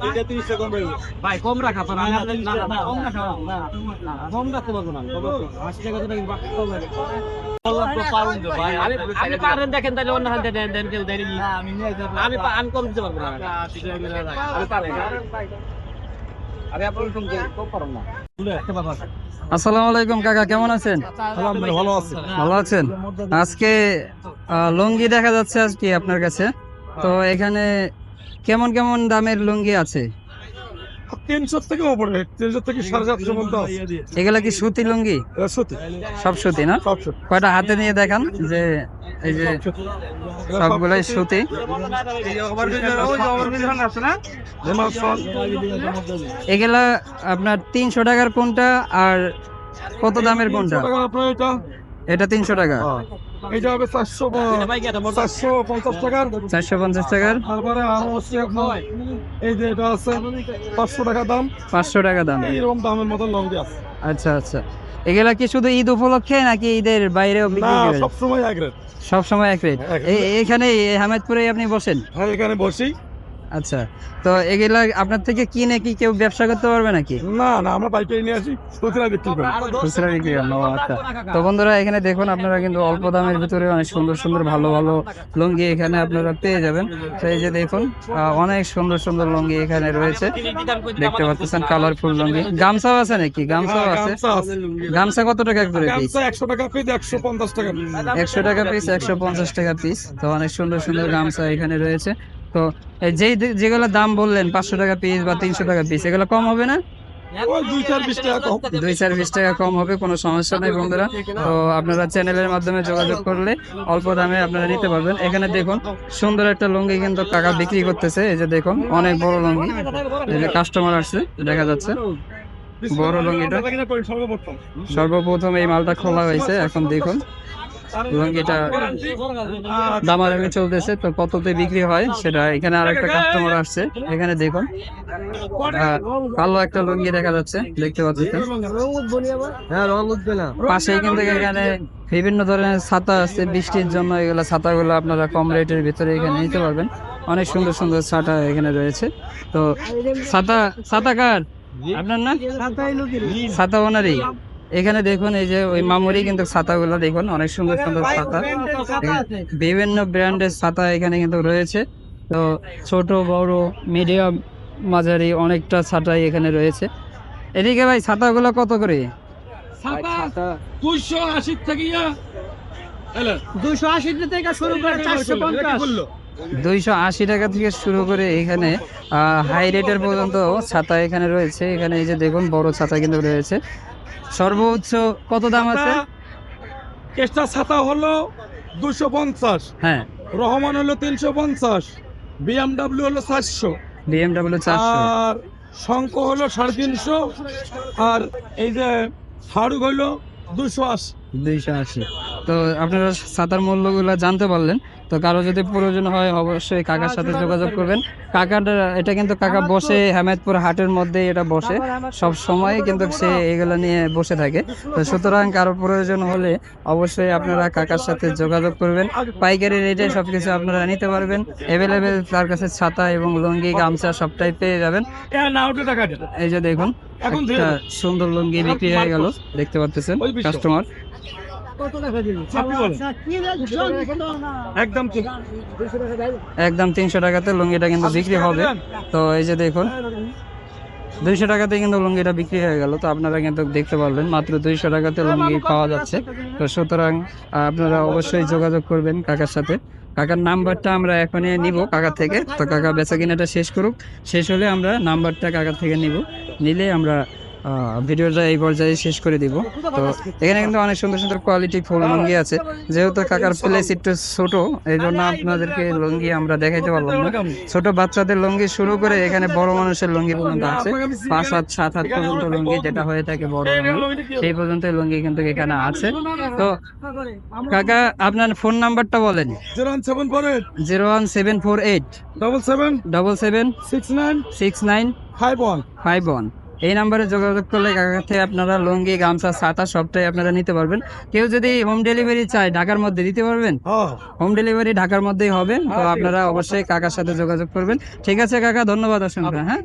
এটা 30 টাকা কম রাখব। ভাই কম রাখা না না না কম রাখা না না কম রাখতে পারব না টাকা তো নাকি কম আপনি পারেন। দেখেন তাহলে অন্য হাতে দেন দেন কেউ দেয়নি। আমি আমি কম দিতে পারব না। আমি পারেন আসসালামু আলাইকুম কাকা কেমন আছেন? ভালো আছে। ভালো আছেন? আজকে আহ, লুঙ্গি দেখা যাচ্ছে আজকে আপনার কাছে। তো এখানে কেমন কেমন দামের লুঙ্গি আছে? তিনশো থেকে ওপরে তিনশো থেকে সাড়ে চারশো পর্যন্ত আছে। এগুলা কি সুতি লুঙ্গি? সব সুতি না? কয়টা হাতে নিয়ে দেখান যে এই যে সবগুলাই সুতি। এগুলা আপনার তিনশো টাকার কোনটা আর কত দামের কোনটা? এটা। এটা তিনশো টাকা। এটা হবে চারশো চারশো পঞ্চাশ টাকার। চারশো পঞ্চাশ টাকার? তারপরে আরও হচ্ছে এই যে এটা আছে পাঁচশো টাকা দাম। পাঁচশো টাকা দাম। এইরকম দামের মতো লঙ্গি আছে। আচ্ছা আচ্ছা। এগুলা কি শুধু ঈদ উপলক্ষে নাকি ঈদের বাইরেও না বিক্রি করেন? এক রেট সব সময় এক রেট এখানে হামেদপুরে আপনি বসেন? হ্যাঁ এখানে বসি। আচ্ছা তো এগুলা আপনার থেকে কিনে কি কেউ ব্যবসা করতে পারবে নাকি? না না আমরা পাইকারি নিয়ে আসি খুচরা বিক্রি করি। খুচরা বিক্রি করেন? ও আচ্ছা। তো বন্ধুরা এখানে দেখুন আপনারা কিন্তু অল্প দামের ভিতরে অনেক সুন্দর সুন্দর ভালো ভালো লুঙ্গি এখানে আপনারা পেয়ে যাবেন। তো এই যে দেখুন অনেক সুন্দর সুন্দর লুঙ্গি এখানে রয়েছে। দেখতে পাচ্ছেন কালারফুল লুঙ্গি। গামছাও আছে নাকি? গামছাও আছে? গামছা কত টাকা করে পিস গামছা একশো টাকা পিস একশো পঞ্চাশ টাকা। একশো টাকা পিস একশো পঞ্চাশ টাকা পিস তো অনেক সুন্দর সুন্দর গামছা এখানে রয়েছে। তো এই যেই যেগুলো দাম বললেন পাঁচশো টাকা পিস বা তিনশো টাকা পিস এগুলো কম হবে না? দুই চার বিশ টাকা কম। হবে কোনো সমস্যা নেই বন্ধুরা। তো আপনারা চ্যানেলের মাধ্যমে যোগাযোগ করলে অল্প দামে আপনারা নিতে পারবেন। এখানে দেখুন সুন্দর একটা লুঙ্গি কিন্তু কাকা বিক্রি করতেছে। এই যে দেখুন অনেক বড় লুঙ্গি। এই যে কাস্টমার আসছে দেখা যাচ্ছে। বড় লুঙ্গিটা। সর্বপ্রথম এই মালটা খোলা হয়েছে। এখন দেখুন লুঙ্গিটা দামাদামি চলতেছে। তো কততে বিক্রি হয় সেটা এখানে আরেকটা কাস্টমার আসছে। এখানে দেখুন কালো একটা লুঙ্গি দেখা যাচ্ছে দেখতে পাচ্ছেন। হ্যাঁ রং উঠবে না। পাশেই কিন্তু এখানে বিভিন্ন ধরনের ছাতা আছে বৃষ্টির জন্য এগুলো ছাতাগুলো আপনারা কম রেটের ভিতরে এখানে নিতে পারবেন। অনেক সুন্দর সুন্দর ছাতা এখানে রয়েছে। তো ছাতা ছাতা কার? আপনার না? ছাতা ওনারই? এখানে দেখুন এই যে ওই মামুরি কিন্তু ছাতাগুলো দেখুন অনেক সুন্দর সুন্দর ছাতা। বিভিন্ন ব্র্যান্ডের ছাতা এখানে কিন্তু রয়েছে। তো ছোট বড় মিডিয়াম মাঝারি অনেকটা ছাতাই এখানে রয়েছে। এদিকে ভাই ছাতাগুলো কত করে? দুইশো আশি থেকে দুইশো আশি থেকে শুরু করে চারশো পঞ্চাশ। দুইশো আশি টাকা থেকে শুরু করে এখানে হাই রেটের পর্যন্ত ছাতা এখানে রয়েছে। এখানে এই যে দেখুন বড় ছাতা কিন্তু রয়েছে। সর্বোচ্চ কত দাম আছে? কেসটা ছাতা হলো দুশো পঞ্চাশ। হ্যাঁ। রহমান হলো তিনশো পঞ্চাশ। বিএমডাব্লিউ হলো চারশো বিএমডাব্লিউ চারশো। আর শঙ্খ হলো সাড়ে তিনশো। আর এই যে হাড়ুক হলো দুশো আশি। দুইশো আশি। তো আপনারা ছাতার মূল্যগুলো জানতে পারলেন। তো কারও যদি প্রয়োজন হয়, অবশ্যই কাকার সাথে যোগাযোগ করবেন। কাকাটা এটা কিন্তু কাকা বসে হেমায়তপুর হাটের মধ্যে এটা বসে। সব সময় কিন্তু সে এগুলো নিয়ে বসে থাকে। তো সুতরাং কারও প্রয়োজন হলে অবশ্যই আপনারা কাকার সাথে যোগাযোগ করবেন। পাইকারি রেটে সবকিছু আপনারা নিতে পারবেন। অ্যাভেলেবেল তার কাছে ছাতা এবং লুঙ্গি, গামছা সবটাই পেয়ে যাবেন। এই যে দেখুন সুন্দর লুঙ্গি বিক্রি হয়ে গেল। দেখতে পাচ্ছেন কাস্টমার একদম তিনশো টাকাতে লুঙ্গিটা কিন্তু বিক্রি হবে। তো এই যে দেখুন দুইশো টাকাতে কিন্তু লুঙ্গিটা বিক্রি হয়ে গেল। তো আপনারা কিন্তু দেখতে পারলেন মাত্র দুইশো টাকাতে লুঙ্গি পাওয়া যাচ্ছে। তো সুতরাং আপনারা অবশ্যই যোগাযোগ করবেন কাকার সাথে। কাকার নাম্বারটা আমরা এখনই নিব কাকার থেকে। তো কাকা বেচা কিনাটা শেষ করুক। শেষ হলে আমরা নাম্বারটা কাকার থেকে নিব। নিলে আমরা ভিডিওটা এই পর্যায়ে শেষ করে দিব। তো এখানে কিন্তু অনেক সুন্দর সুন্দর কোয়ালিটি ফুল লুঙ্গি আছে। যেহেতু কাকার প্লেস একটু ছোট এই জন্য আপনাদেরকে লুঙ্গি আমরা দেখাইতে পারলাম না। ছোট বাচ্চাদের লুঙ্গি শুরু করে এখানে বড় মানুষের লুঙ্গি পর্যন্ত আছে। পাঁচ হাত সাত হাত পর্যন্ত লুঙ্গি যেটা হয়ে থাকে বড় সেই পর্যন্ত লুঙ্গি কিন্তু এখানে আছে। তো কাকা আপনার ফোন নাম্বারটা বলেন। Zero one seven four eight zero one seven four eight double seven double seven six nine six nine five one five one এই নাম্বারে যোগাযোগ করলে কাকার থেকে আপনারা লুঙ্গি গামছা ছাতা সবটাই আপনারা নিতে পারবেন। কেউ যদি হোম ডেলিভারি চায় ঢাকার মধ্যে দিতে পারবেন? হোম ডেলিভারি ঢাকার মধ্যেই হবে তো আপনারা অবশ্যই কাকার সাথে যোগাযোগ করবেন। ঠিক আছে কাকা ধন্যবাদ অসংখ্য হ্যাঁ?